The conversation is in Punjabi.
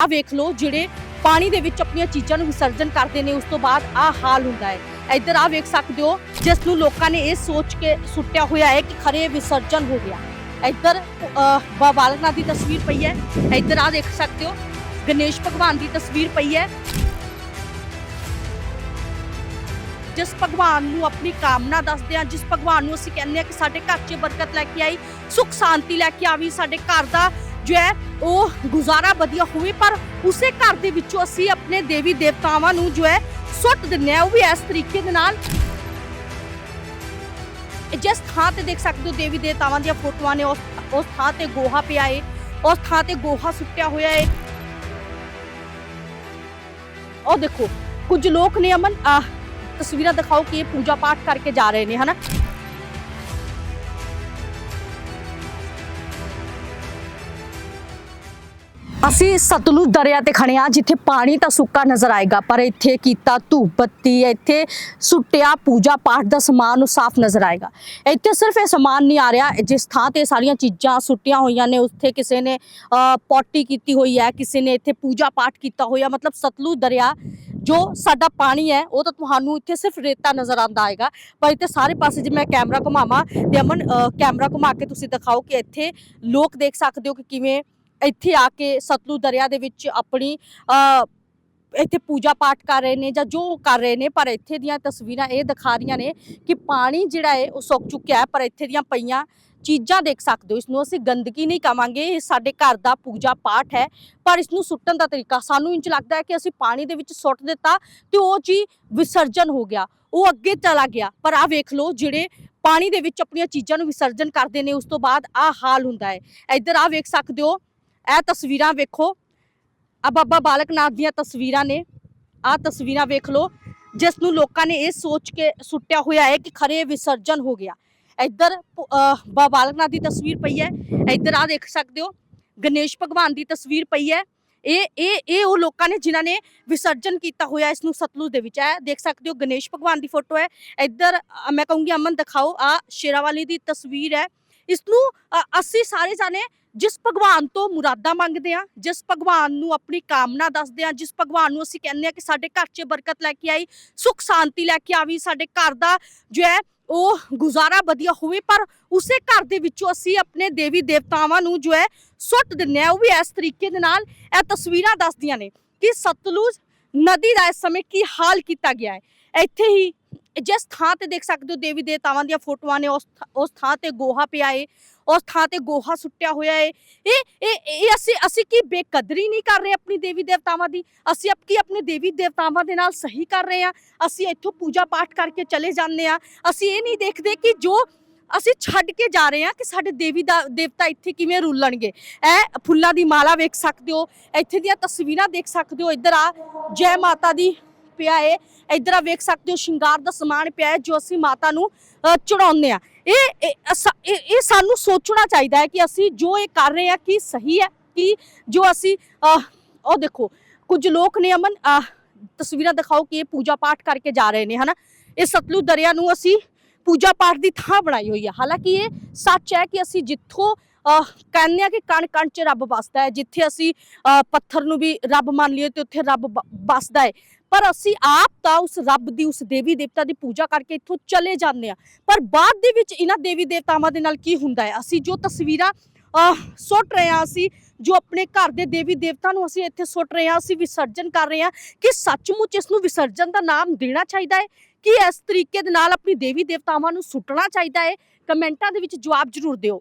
ਆ ਵੇਖ ਲਓ ਜਿਹੜੇ ਪਾਣੀ ਦੇ ਵਿੱਚ ਆਪਣੀਆਂ ਚੀਜ਼ਾਂ ਨੂੰ ਵਿਸਰਜਨ ਕਰਦੇ ਨੇ ਉਸ ਤੋਂ ਬਾਅਦ ਆ ਹਾਲ ਹੁੰਦਾ ਹੈ। ਇੱਧਰ ਆ ਵੇਖ ਸਕਦੇ ਹੋ ਜਿਸ ਨੂੰ ਲੋਕਾਂ ਨੇ ਇਹ ਸੋਚ ਕੇ ਸੁੱਟਿਆ ਹੋਇਆ ਹੈ ਕਿ ਖਰੇ ਵਿਸਰਜਨ ਹੋ ਗਿਆ। ਇੱਧਰ ਅਹ, ਦੀ ਤਸਵੀਰ ਪਈ ਹੈ। ਇੱਧਰ ਆ ਦੇਖ ਸਕਦੇ ਹੋ ਗਣੇਸ਼ ਭਗਵਾਨ ਦੀ ਤਸਵੀਰ ਪਈ ਹੈ। ਜਿਸ ਭਗਵਾਨ ਨੂੰ ਆਪਣੀ ਕਾਮਨਾ ਦੱਸਦੇ ਆ ਜਿਸ ਭਗਵਾਨ ਨੂੰ ਅਸੀਂ ਕਹਿੰਦੇ ਆ ਕਿ ਸਾਡੇ ਘਰ 'ਚ ਬਰਕਤ ਲੈ ਕੇ ਆਈ ਸੁਖ ਸ਼ਾਂਤੀ ਲੈ ਕੇ ਆਵੀ ਸਾਡੇ ਘਰ ਦਾ ਜੋ ਹੈ, ਉਹ ਗੁਜ਼ਾਰਾ ਵਧੀਆ ਹੋਵੇ, ਪਰ ਉਸੇ ਘਰ ਦੇ ਵਿੱਚੋਂ ਅਸੀਂ ਆਪਣੇ ਦੇਵੀ ਦੇਵਤਾਵਾਂ ਨੂੰ ਜੋ ਹੈ, ਸੁੱਟ ਦਿੰਨੇ ਆ ਉਹ ਵੀ ਇਸ ਤਰੀਕੇ ਦੇ ਨਾਲ। ਜਿਸ ਥਾਂ ਤੇ ਦੇਖ ਸਕਦੇ ਹੋ ਦੇਵੀ ਦੇਵਤਾਵਾਂ ਦੀਆਂ ਫੋਟੋਆਂ ਨੇ, ਉਸ ਉਸ ਥਾਂ ਤੇ ਗੋਹਾ ਪਿਆ ਏ, ਉਸ ਥਾਂ ਤੇ ਗੋਹਾ ਸੁੱਟਿਆ ਹੋਇਆ ਏ। ਉਹ ਦੇਖੋ, ਕੁਝ ਲੋਕ ਨੇ ਅਮਨ ਤਸਵੀਰਾਂ ਦਿਖਾਓ ਕਿ ਇਹ ਪੂਜਾ ਪਾਠ ਕਰਕੇ ਜਾ ਰਹੇ ਨੇ, ਹਨਾ? ਅਸੀਂ ਸਤਲੁਜ ਦਰਿਆ ਤੇ ਖੜੇ ਆ ਜਿੱਥੇ ਪਾਣੀ ਤਾਂ ਸੁੱਕਾ ਨਜ਼ਰ ਆਏਗਾ, ਪਰ ਇੱਥੇ ਕੀਤਾ ਧੂਪ ਬੱਤੀ, ਇੱਥੇ ਸੁੱਟਿਆ ਪੂਜਾ ਪਾਠ ਦਾ ਸਮਾਨ ਨੂੰ ਸਾਫ਼ ਨਜ਼ਰ ਆਏਗਾ। ਇੱਥੇ ਸਿਰਫ ਇਹ ਸਮਾਨ ਨਹੀਂ ਆ ਰਿਹਾ, ਜਿਸ ਥਾਂ ਤੇ ਸਾਰੀਆਂ ਚੀਜ਼ਾਂ ਸੁੱਟੀਆਂ ਹੋਈਆਂ ਨੇ, ਉੱਥੇ ਕਿਸੇ ਨੇ ਪੋਟੀ ਕੀਤੀ ਹੋਈ ਹੈ, ਕਿਸੇ ਨੇ ਇੱਥੇ ਪੂਜਾ ਪਾਠ ਕੀਤਾ ਹੋਇਆ, ਮਤਲਬ ਸਤਲੁਜ ਦਰਿਆ, ਜੋ ਸਾਡਾ ਪਾਣੀ ਹੈ, ਉਹ ਤਾਂ ਤੁਹਾਨੂੰ ਇੱਥੇ ਸਿਰਫ ਰੇਤਾ ਨਜ਼ਰ ਆਉਂਦਾ ਆਏਗਾ। ਪਰ ਇੱਥੇ ਸਾਰੇ ਪਾਸੇ ਜੇ ਮੈਂ ਕੈਮਰਾ ਘੁਮਾਵਾਂ ਤੇ ਅਮਨ ਕੈਮਰਾ ਘੁਮਾ ਕੇ ਤੁਸੀਂ ਦਿਖਾਓ ਕਿ ਇੱਥੇ ਲੋਕ ਦੇਖ ਸਕਦੇ ਹੋ ਕਿ ਕਿਵੇਂ ਇੱਥੇ ਆ ਕੇ ਸਤਲੁਜ ਦਰਿਆ ਦੇ ਵਿੱਚ ਆਪਣੀ ਇੱਥੇ ਪੂਜਾ ਪਾਠ ਕਰ ਰਹੇ ਨੇ ਜਾਂ ਜੋ ਕਰ ਰਹੇ ਨੇ, ਪਰ ਇੱਥੇ ਦੀਆਂ ਤਸਵੀਰਾਂ ਇਹ ਦਿਖਾ ਰਹੀਆਂ ਨੇ ਕਿ ਪਾਣੀ ਜਿਹੜਾ ਹੈ ਉਹ ਸੁੱਕ ਚੁੱਕਿਆ ਹੈ, ਪਰ ਇੱਥੇ ਦੀਆਂ ਪਈਆਂ ਚੀਜ਼ਾਂ ਦੇਖ ਸਕਦੇ ਹੋ। ਇਸ ਨੂੰ ਅਸੀਂ ਗੰਦਗੀ ਨਹੀਂ ਕਵਾਂਗੇ, ਇਹ ਸਾਡੇ ਘਰ ਦਾ ਪੂਜਾ ਪਾਠ ਹੈ, ਪਰ ਇਸ ਨੂੰ ਸੁੱਟਣ ਦਾ ਤਰੀਕਾ, ਸਾਨੂੰ ਇੰਜ ਲੱਗਦਾ ਹੈ ਕਿ ਅਸੀਂ ਪਾਣੀ ਦੇ ਵਿੱਚ ਸੁੱਟ ਦਿੱਤਾ ਤੇ ਉਹ ਜੀ ਵਿਸਰਜਨ ਹੋ ਗਿਆ, ਉਹ ਅੱਗੇ ਚਲਾ ਗਿਆ। ਪਰ ਆ ਵੇਖ ਲਓ, ਜਿਹੜੇ ਪਾਣੀ ਦੇ ਵਿੱਚ ਆਪਣੀਆਂ ਚੀਜ਼ਾਂ ਨੂੰ ਵਿਸਰਜਨ ਕਰਦੇ ਨੇ, ਉਸ ਤੋਂ ਬਾਅਦ ਆ ਹਾਲ ਹੁੰਦਾ ਹੈ। ਇੱਧਰ ਆ ਵੇਖ ਸਕਦੇ ਹੋ ਇਹ ਤਸਵੀਰਾਂ ਵੇਖੋ। ਆ ਬਾਬਾ ਬਾਲਕ ਨਾਥ ਦੀਆਂ ਤਸਵੀਰਾਂ ਨੇ। ਆ ਤਸਵੀਰਾਂ ਵੇਖ ਲਓ। ਜਿਸ ਨੂੰ ਲੋਕਾਂ ਨੇ ਇਹ ਸੋਚ ਕੇ ਸੁੱਟਿਆ ਹੋਇਆ ਹੈ ਕਿ ਖਰੇ ਵਿਸਰਜਨ ਹੋ ਗਿਆ। ਇੱਧਰ ਬਾਬਾ ਬਾਲਕ ਨਾਥ ਦੀ ਤਸਵੀਰ ਪਈ ਹੈ। ਇੱਧਰ ਆ ਦੇਖ ਸਕਦੇ ਹੋ। ਗਣੇਸ਼ ਭਗਵਾਨ ਦੀ ਤਸਵੀਰ ਪਈ ਹੈ। ਇਹ ਇਹ ਇਹ ਉਹ ਲੋਕਾਂ ਨੇ ਜਿਨ੍ਹਾਂ ਨੇ ਵਿਸਰਜਨ ਕੀਤਾ ਹੋਇਆ ਇਸ ਨੂੰ ਸਤਲੁਜ ਦੇ ਵਿੱਚ। ਹੈ ਦੇਖ ਸਕਦੇ ਹੋ, ਗਣੇਸ਼ ਭਗਵਾਨ ਦੀ ਫੋਟੋ ਹੈ। ਇੱਧਰ ਮੈਂ ਕਹੂੰਗੀ ਅਮਨ ਦਿਖਾਓ। ਆ ਸ਼ੇਰਾਵਾਲੀ ਦੀ ਤਸਵੀਰ ਹੈ। ਇਸ ਨੂੰ ਅਸੀਂ ਸਾਰੇ ਜਾਣੇ ਜਿਸ ਭਗਵਾਨ ਤੋਂ ਮੁਰਾਦਾਂ ਮੰਗਦੇ ਆ ਜਿਸ ਭਗਵਾਨ ਨੂੰ ਆਪਣੀ ਕਾਮਨਾ ਦੱਸਦੇ ਆ ਜਿਸ ਭਗਵਾਨ ਨੂੰ ਅਸੀਂ ਕਹਿੰਦੇ ਆ ਕਿ ਸਾਡੇ ਘਰ 'ਚ ਬਰਕਤ ਲੈ ਕੇ ਆਈ, ਸੁਖ ਸ਼ਾਂਤੀ ਲੈ ਕੇ ਆਵੀ, ਸਾਡੇ ਘਰ ਦਾ ਜੋ ਹੈ ਉਹ ਗੁਜ਼ਾਰਾ ਵਧੀਆ ਹੋਵੇ, ਪਰ ਉਸੇ ਘਰ ਦੇ ਵਿੱਚੋਂ ਅਸੀਂ ਆਪਣੇ ਦੇਵੀ ਦੇਵਤਾਵਾਂ ਨੂੰ ਜੋ ਹੈ ਸੁੱਟ ਦਿੰਨੇ ਆ ਉਹ ਵੀ ਇਸ ਤਰੀਕੇ ਦੇ ਨਾਲ ਇਹ ਤਸਵੀਰਾਂ ਦੱਸਦੀਆਂ ਨੇ ਕਿ ਸਤਲੁਜ ਨਦੀ ਦਾ ਇਸ ਸਮੇਂ ਕੀ ਹਾਲ ਕੀਤਾ ਗਿਆ ਹੈ। ਇੱਥੇ ਹੀ ਜਿਸ ਥਾਂ ਤੇ ਦੇਖ ਸਕਦੇ ਹੋ ਦੇਵੀ ਦੇਵਤਾਵਾਂ ਦੀਆਂ ਫੋਟੋਆਂ ਨੇ, ਉਸ ਥਾਂ- ਉਸ ਥਾਂ ਤੇ ਗੋਹਾ ਪਿਆ ਏ, ਉਸ ਥਾਂ ਤੇ ਗੋਹਾ ਸੁੱਟਿਆ ਹੋਇਆ ਏ। ਇਹ ਇਹ ਇਹ ਅਸੀਂ ਅਸੀਂ ਕੀ ਬੇਕਦਰੀ ਨਹੀਂ ਕਰ ਰਹੇ ਆਪਣੀ ਦੇਵੀ ਦੇਵਤਾਵਾਂ ਦੀ? ਅਸੀਂ ਅਪ ਕੀ ਆਪਣੇ ਦੇਵੀ ਦੇਵਤਾਵਾਂ ਦੇ ਨਾਲ ਸਹੀ ਕਰ ਰਹੇ ਆ ਅਸੀਂ ਇੱਥੋਂ ਪੂਜਾ ਪਾਠ ਕਰਕੇ ਚਲੇ ਜਾਂਦੇ ਆ ਅਸੀਂ ਇਹ ਨਹੀਂ ਦੇਖਦੇ ਕਿ ਜੋ ਅਸੀਂ ਛੱਡ ਕੇ ਜਾ ਰਹੇ ਹਾਂ ਕਿ ਸਾਡੇ ਦੇਵੀ ਦਾ, ਦੇਵਤਾ ਇੱਥੇ ਕਿਵੇਂ ਰੁੱਲਣਗੇ। ਇਹ ਫੁੱਲਾਂ ਦੀ ਮਾਲਾ ਵੇਖ ਸਕਦੇ ਹੋ, ਇੱਥੇ ਦੀਆਂ ਤਸਵੀਰਾਂ ਦੇਖ ਸਕਦੇ ਹੋ। ਇੱਧਰ ਆ, ਜੈ ਮਾਤਾ ਦੀ ਪਿਆ ਹੈ ਇੱਧਰ ਆ ਵੇਖ ਸਕਦੇ ਹੋ ਸ਼ਿੰਗਾਰ ਦਾ ਸਮਾਨ ਪਿਆ ਹੈ ਜੋ ਅਸੀਂ ਮਾਤਾ ਨੂੰ ਚੜਾਉਂਦੇ ਆ ਇਹ ਇਹ ਸਾਨੂੰ ਸੋਚਣਾ ਚਾਹੀਦਾ ਹੈ ਕਿ ਅਸੀਂ ਜੋ ਇਹ ਕਰ ਰਹੇ ਆ ਕੀ ਸਹੀ ਹੈ ਕਿ ਜੋ ਅਸੀਂ ਉਹ ਦੇਖੋ ਕੁਝ ਲੋਕ ਨੇ ਅਮਨ ਤਸਵੀਰਾਂ ਦਿਖਾਓ ਕਿ ਇਹ ਪੂਜਾ ਪਾਠ ਕਰਕੇ ਜਾ ਰਹੇ ਨੇ ਹਨਾ? ਇਹ ਸਤਲੁਜ ਦਰਿਆ ਨੂੰ ਅਸੀਂ ਪੂਜਾ ਪਾਠ ਦੀ ਥਾਂ ਬਣਾਈ ਹੋਈ ਹੈ। ਹਾਲਾਂਕਿ ਇਹ ਸੱਚ ਹੈ ਕਿ ਅਸੀਂ ਜਿੱਥੋਂ ਅਹ, ਕਹਿੰਦੇ ਆ ਕਿ ਕਣ ਕਣ ਚ ਰੱਬ ਵਸਦਾ ਹੈ ਜਿੱਥੇ ਅਸੀਂ ਅਹ, ਪੱਥਰ ਨੂੰ ਵੀ ਰੱਬ ਮੰਨ ਲਈਏ ਤੇ ਉੱਥੇ ਰੱਬ ਬ- ਵਸਦਾ ਹੈ। ਪਰ ਅਸੀਂ ਆਪ ਤਾਂ ਉਸ ਰੱਬ ਦੀ, ਉਸ ਦੇਵੀ ਦੇਵਤਾ ਦੀ ਪੂਜਾ ਕਰਕੇ ਇੱਥੋਂ ਚਲੇ ਜਾਂਦੇ ਆ ਪਰ ਬਾਅਦ ਦੇ ਵਿੱਚ ਇਹਨਾਂ ਦੇਵੀ ਦੇਵਤਾਵਾਂ ਦੇ ਨਾਲ ਕੀ ਹੁੰਦਾ ਹੈ? ਅਸੀਂ ਜੋ ਤਸਵੀਰਾਂ ਸੁੱਟ ਰਹੇ ਹਾਂ, ਅਸੀਂ ਜੋ ਆਪਣੇ ਘਰ ਦੇ ਦੇਵੀ ਦੇਵਤਾ ਨੂੰ ਅਸੀਂ ਇੱਥੇ ਸੁੱਟ ਰਹੇ ਹਾਂ, ਅਸੀਂ ਵਿਸਰਜਨ ਕਰ ਰਹੇ ਹਾਂ, ਕਿ ਸੱਚਮੁੱਚ ਇਸ ਨੂੰ ਵਿਸਰਜਨ ਦਾ ਨਾਮ ਦੇਣਾ ਚਾਹੀਦਾ ਹੈ? ਕਿ ਇਸ ਤਰੀਕੇ ਦੇ ਨਾਲ ਆਪਣੀ ਦੇਵੀ ਦੇਵਤਾਵਾਂ ਨੂੰ ਸੁੱਟਣਾ ਚਾਹੀਦਾ ਹੈ? ਕਮੈਂਟਾਂ ਦੇ ਵਿੱਚ ਜਵਾਬ ਜ਼ਰੂਰ ਦਿਓ।